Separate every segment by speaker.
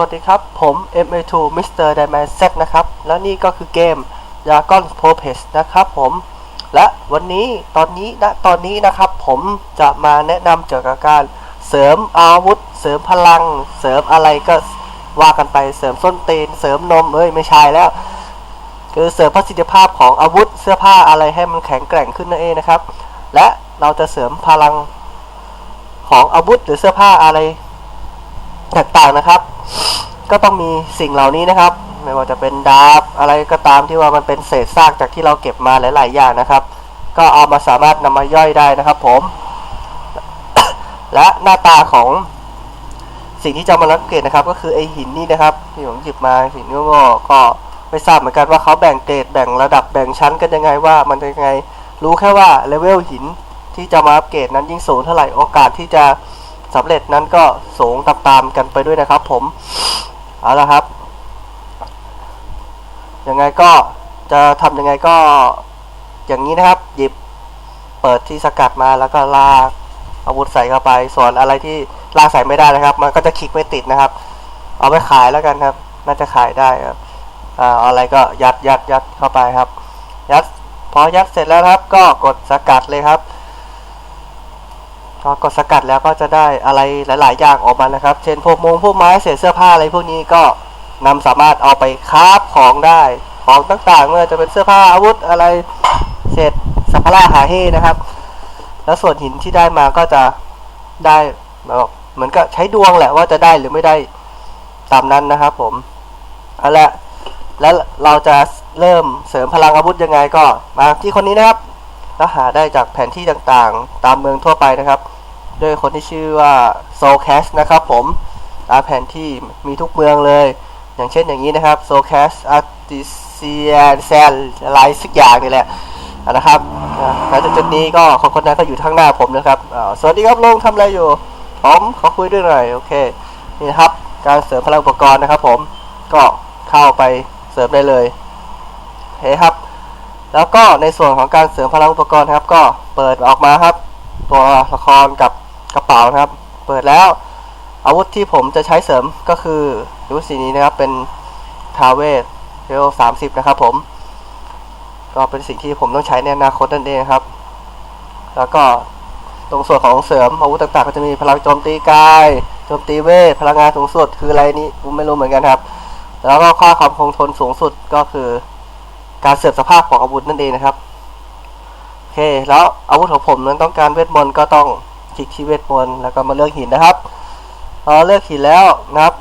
Speaker 1: วัสดีครับ ผม MA2 Mr. d i m a n z นะครับ แล้วนี่ก็คือเกม Dragon p r o p e s นะครับผม และวันนี้ตอนนี้ณตอนนี้นะครับ ผมจะมาแนะนำเกี่ยวกับการเสริมอาวุธ เสริมพลัง เสริมอะไรก็ว่ากันไปเสริมส้นตีน เสริมนมเอ้ยไม่ใช่แล้ว คือเสริมประสิทธิภาพของอาวุธเสื้อผ้าอะไรให้มันแข็งแกร่งขึ้นนั่นเองนะครับ และเราจะเสริมพลังของอาวุธหรือเสื้อผ้าอะไรต่างๆนะครับ ก็ต้องมีสิ่งเหล่านี้นะครับ ไม่ว่าจะเป็นดาบอะไรก็ตามที่ว่ามันเป็นเศษซากจากที่เราเก็บมาหลาย ๆ อย่างนะครับ ก็เอามาสามารถนำมาย่อยได้นะครับ ผม และหน้าตาของสิ่งที่จะมาสังเกตนะครับ ก็คือไอหินนี่นะครับที่ผมหยิบมาหินงอก็ไม่ทราบเหมือนกันว่าเขาแบ่งเกรดแบ่งระดับแบ่งชั้นกันยังไงว่ามันยังไง รู้แค่ว่าเลเวลหินที่จะมาอัปเกรดนั้นยิ่งสูงเท่าไหร่โอกาสที่จะสำเร็จนั้นก็สูงตามๆกันไปด้วยนะครับ ผม เอาละครับ ยังไงก็จะทำยังไงก็อย่างนี้นะครับ หยิบเปิดที่สกัดมาแล้วก็ลากอาวุธใส่เข้าไป ส่วนอะไรที่ลากใส่ไม่ได้นะครับ มันก็จะคลิกไม่ติดนะครับ เอาไปขายแล้วกันครับ น่าจะขายได้ครับอ่าเอาอะไรก็ยัดยัดยัดเข้าไปครับ ยัดพอยัดเสร็จแล้วครับ ก็กดสกัดเลยครับ พอกดสกัดแล้วก็จะได้อะไรหลาย ๆ อย่างออกมานะครับ เช่นพวกมงพวกไม้เศษเสื้อผ้าอะไรพวกนี้ก็นำสามารถเอาไปคราฟของได้ของต่างๆไม่ว่าจะเป็นเสื้อผ้าอาวุธอะไรเศษสัมภาระหาเฮนะครับ แล้วส่วนหินที่ได้มาก็จะได้แบบเหมือนกับใช้ดวงแหละว่าจะได้หรือไม่ได้ตามนั้นนะครับ ผมเอาละแล้วเราจะเริ่มเสริมพลังอาวุธยังไงก็มาที่คนนี้นะครับแล้วหาได้จากแผนที่ต่างๆ ตามเมืองทั่วไปนะครับ โดยคนที่ชื่อว่า Soul Cash นะครับผมตาแผนที่มีทุกเมืองเลย อย่างเช่นอย่างนี้นะครับ Soul Cash Artisan s a n อะไรสักอย่างนี่แหละนะครับอะแล้วจุดนี้ก็คนคนนั้นก็อยู่ข้างหน้าผมนะครับสวัสดีครับลุงทำอะไรอยู่ผมขอคุยด้วยหน่อยโอเคนี่นะครับการเสริมพลังอุปกรณ์นะครับ ผมก็เข้าไปเสริมได้เลยเฮ้ครับ แล้วก็ในส่วนของการเสริมพลังอุปกรณ์ครับ ก็เปิดออกมาครับ ตัวละครกับ กระเป๋านะครับ เปิดแล้ว อาวุธที่ผมจะใช้เสริมก็คืออาวุธสีนี้นะครับเป็นทาเวสเลเวลสามสิบนะครับผม ก็เป็นสิ่งที่ผมต้องใช้ในอนาคตนั่นเองครับ แล้วก็ตรงส่วนของเสริมอาวุธต่างๆ ก็จะมีพลังโจมตีกายโจมตีเวทพลังงานสูงสุดคืออะไรนี้ผมไม่รู้เหมือนกันครับ แล้วก็ค่าความคงทนสูงสุดก็คือการเสื่อมสภาพของอาวุธนั่นเองนะครับโอเคแล้วอาวุธของผมนั้นต้องการเวทมนต์ก็ต้อง คลิกที่เวทมนต์แล้วก็มาเลือกหินนะครับพอเลือกหินแล้วนะครับ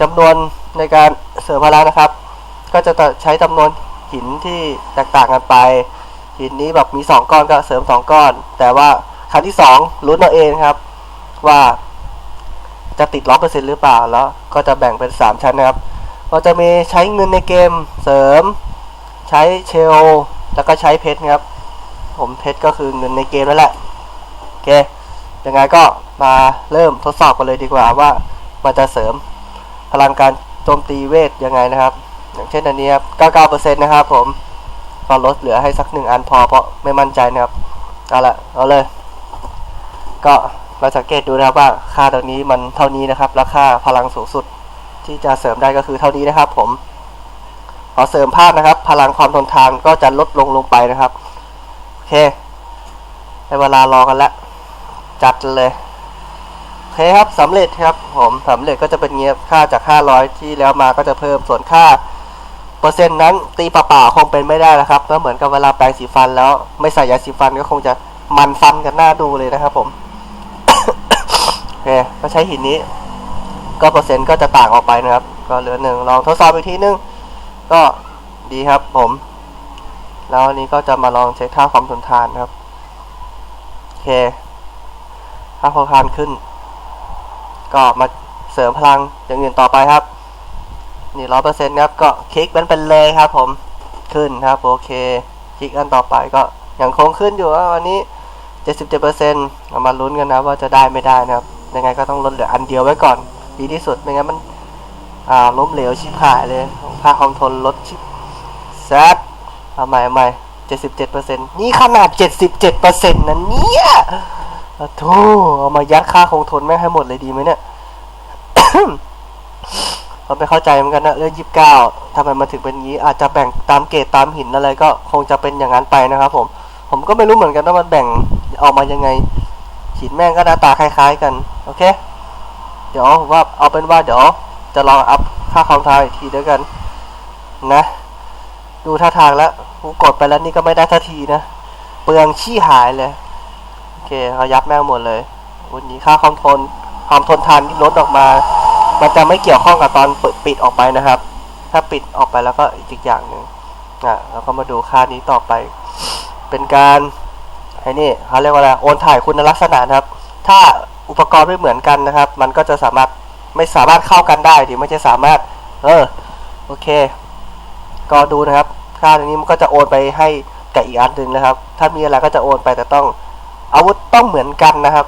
Speaker 1: จำนวนในการเสริมพลังนะครับ ก็จะใช้จำนวนหินที่แตกต่างกันไป หินนี้แบบมี 2 ก้อนก็เสริม 2 ก้อน แต่ว่าครั้งที่2ลุ้นเอาเองครับ ว่าจะติดร้อเปอร์เซ็นต์หรือเปล่าแล้วก็จะแบ่งเป็น 3 ชั้นนะครับก็จะมีใช้เงินในเกมเสริม ใช้เชลแล้วก็ใช้เพชรครับ ผมเพชรก็คือเงินในเกมแล้วแหละโอเค ยังไงก็มาเริ่มทดสอบกันเลยดีกว่าว่ามันจะเสริมพลังการโจมตีเวทยังไงนะครับ อย่างเช่นอันนี้ครับ 99%นะครับผมก็ลดเหลือให้สักหนึ่งอันพอเพราะไม่มั่นใจนะครับ เอาละเอาเลย ก็มาสังเกตดูนะครับว่าค่าตรงนี้มันเท่านี้นะครับราคาพลังสูงสุดที่จะเสริมได้ก็คือเท่านี้นะครับ ผมพอเสริมภาพนะครับ พลังความทนทานก็จะลดลงลงไปนะครับ โอเคได้เวลารอกันแล้ว จัดเลยโอเคครับสำเร็จครับผมสำเร็จก็จะเป็นเงี้ยค่าจาก 500 ที่แล้วมาก็จะเพิ่มส่วนค่าเปอร์เซ็นต์นั้นตีเปล่าๆคงเป็นไม่ได้นะครับ ก็เหมือนกับเวลาแปรงสีฟันแล้วไม่ใส่ยาสีฟันก็คงจะมันฟันกันหน้าดูเลยนะครับผมโอเคก็ใช้หินนี้ ก็เปอร์เซ็นต์ก็จะต่างออกไปนะครับ ก็เหลือหนึ่งลองทดสอบอีกทีนึงก็ดีครับผม แล้วอันนี้ก็จะมาลองเช็คค่าความทนทานครับโอเค ค่าความทนทานขึ้น ก็มาเสริมพลังอย่างอื่นต่อไปครับ นี่ร้อยเปอร์เซ็นต์ครับก็คลิกมันเป็นเลยครับ ผมขึ้นครับ โอเคคลิกอันต่อไปก็ยังคงขึ้นอยู่ว่าวันนี้เจ็ดสิบเจ็ดเปอร์เซ็นต์เรามาลุ้นกันนะว่าจะได้ไม่ได้นะครับ ยังไงก็ต้องลดเหลืออันเดียวไว้ก่อน ดีที่สุดไม่งั้นมันอ่าล้มเหลวชิบหายเลยค่าความทนลดชิบแซดเอาใหม่ใหม่เจ็ดสิบเจ็ดเปอร์เซ็นต์นี่ขนาดเจ็ดสิบเจ็ดเปอร์เซ็นต์นะเนี่ย โอ้โธ่เอามายัดค่าคงทนแม่ให้หมดเลยดีไหมเนี่ยโอผมไม่เข้าใจเหมือนกันนะเรื่องยีิบเก้าทำไมมันถึงเป็นอย่างนี้ อาจจะแบ่งตามเกรดตามหินอะไรก็คงจะเป็นอย่างนั้นไปนะครับผมผมก็ไม่รู้เหมือนกันว่ามันแบ่งออกมายังไงหินแม่งก็หน้าตาคล้ายๆ กันโอเค เดี๋ยวผมว่าเอาเป็นว่าเดี๋ยวจะลองอัพค่าคอมทาวอีกทีด้วยกันนะ ดูท่าทางแล้วกูกดไปแล้วนี่ก็ไม่ได้ทันทีนะ เปลืองขี้หายเลย อเคเขายับแม่งหมดเลย วันนี้ค่าความทนความทนทานที่ลดออกมา มันจะไม่เกี่ยวข้องกับตอนเปิดปิดออกไปนะครับ ถ้าปิดออกไปแล้วก็อีกอย่างหนึ่งอะแล้วก็มาดูค่านี้ต่อไป เป็นการไอ้นี่เขาเรียกว่าอะไรโอนถ่ายคุณลักษณะนะครับ ถ้าอุปกรณ์ไม่เหมือนกันนะครับ มันก็จะสามารถไม่สามารถเข้ากันได้ดิไม่ใช่สามารถ เออโอเค ก็ดูนะครับ ค่าตรงนี้มันก็จะโอนไปให้กับอีกอันหนึ่งนะครับ ถ้ามีอะไรก็จะโอนไปแต่ต้อง อาวุธต้องเหมือนกันนะครับ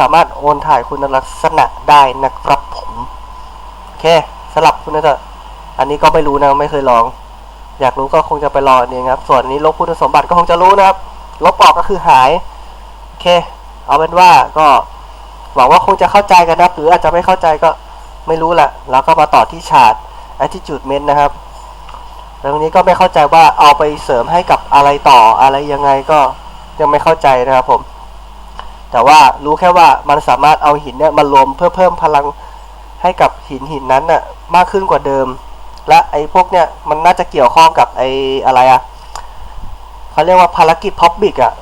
Speaker 1: สามารถโอนถ่ายคุณลักษณะได้นะครับผมโอเคสลับคุณนะเถอะอันนี้ก็ไม่รู้นะไม่เคยลอง อยากรู้ก็คงจะไปลองเองครับ ส่วนนี้ลบคุณสมบัติก็คงจะรู้นะครับลบออกก็คือหายโอเค เอาเป็นว่าก็หวังว่าคงจะเข้าใจกันนะหรืออาจจะไม่เข้าใจก็ไม่รู้แหละแล้วก็มาต่อที่ฉาด attitude ment นะครับตรงนี้ก็ไม่เข้าใจว่าเอาไปเสริมให้กับอะไรต่ออะไรยังไงก็ ยังไม่เข้าใจนะครับผม แต่ว่ารู้แค่ว่ามันสามารถเอาหินเนี่ยมารวมเพื่อเพิ่มพลังให้กับหินหินนั้นน่ะมากขึ้นกว่าเดิม และไอ้พวกเนี่ยมันน่าจะเกี่ยวข้องกับไอ้อะไรอะเขาเรียกว่าภารกิจพ็อปบิกอะ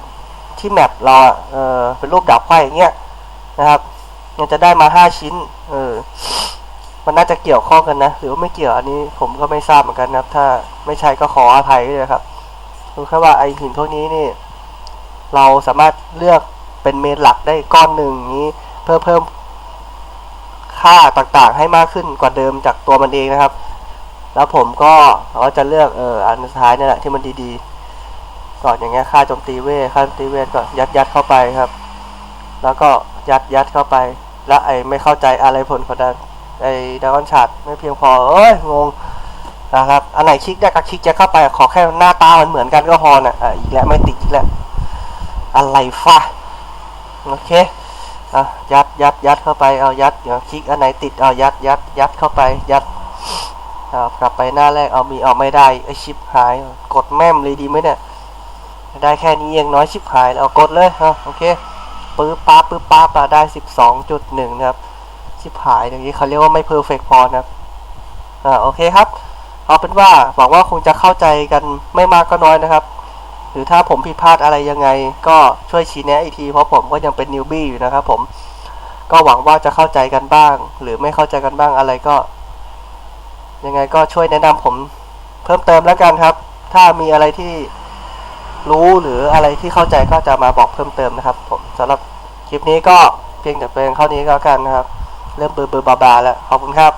Speaker 1: ที่แมปเราอะเออเป็นรูปดาบไขว้อย่างเงี้ยนะครับมันจะได้มาห้าชิ้น เออ มันน่าจะเกี่ยวข้องกันนะ หรือว่าไม่เกี่ยวอันนี้ผมก็ไม่ทราบเหมือนกันนะครับ ถ้าไม่ใช่ก็ขออภัยด้วยครับรู้แค่ว่าไอหินพวกนี้นี่ เราสามารถเลือกเป็นเมนหลักได้ก้อนหนึ่งนี้เพื่อเพิ่มค่าต่างๆ ให้มากขึ้นกว่าเดิมจากตัวมันเองนะครับ แล้วผมก็ก็จะเลือกเอออันสุดท้ายนี่แหละที่มันดีๆก่อนอย่างเงี้ยค่าโจมตีเวทค่าโจมตีเวทก็ยัดยัดเข้าไปครับ แล้วก็ยัดยัดเข้าไป แล้วไอ้ไม่เข้าใจอะไรผลของดันไอ้ดากอนชาร์ดไม่เพียงพอเอ้ยงงนะครับอันไหนคลิกได้ก็คลิกจะเข้าไปขอแค่หน้าตามันเหมือนกันก็พอนะอะอีกแล้วไม่ติดอีกแล้ว อะไรฟะโอเคอะยัดยัดยัดเข้าไปเอายัดเดี๋ยวคลิกอันไหนติดเอายัดยัดยัดเข้าไปยัดอ่ากลับไปหน้าแรกเอามีเอาไม่ได้ไอชิปหายกดแม่มเลยดีไหมเนี่ยได้แค่นี้เองน้อยชิปหายแล้วเอากดเลยอะโอเคปื๊บป๊าปื๊บป๊าบอะได้12.1นะครับชิบหายอย่างนี้เขาเรียกว่าไม่เพอร์เฟกพอนะครับอ่าโอเคครับเอาเป็นว่าหวังว่าคงจะเข้าใจกันไม่มากก็น้อยนะครับ หรือถ้าผมผิดพลาดอะไรยังไง ก็ช่วยชี้แนะอีกทีเพราะผมก็ยังเป็นนิวบี้อยู่นะครับผมก็หวังว่าจะเข้าใจกันบ้าง หรือไม่เข้าใจกันบ้างอะไรก็ ยังไงก็ช่วยแนะนำผมเพิ่มเติมแล้วกันครับ ถ้ามีอะไรที่รู้หรืออะไรที่เข้าใจก็จะมาบอกเพิ่มเติมนะครับ ผมสำหรับคลิปนี้ก็เพียงแต่เพียงเท่านี้ก็แล้วกันนะครับ เริ่มเบอร์เบอร์บาบาแล้วขอบคุณครับ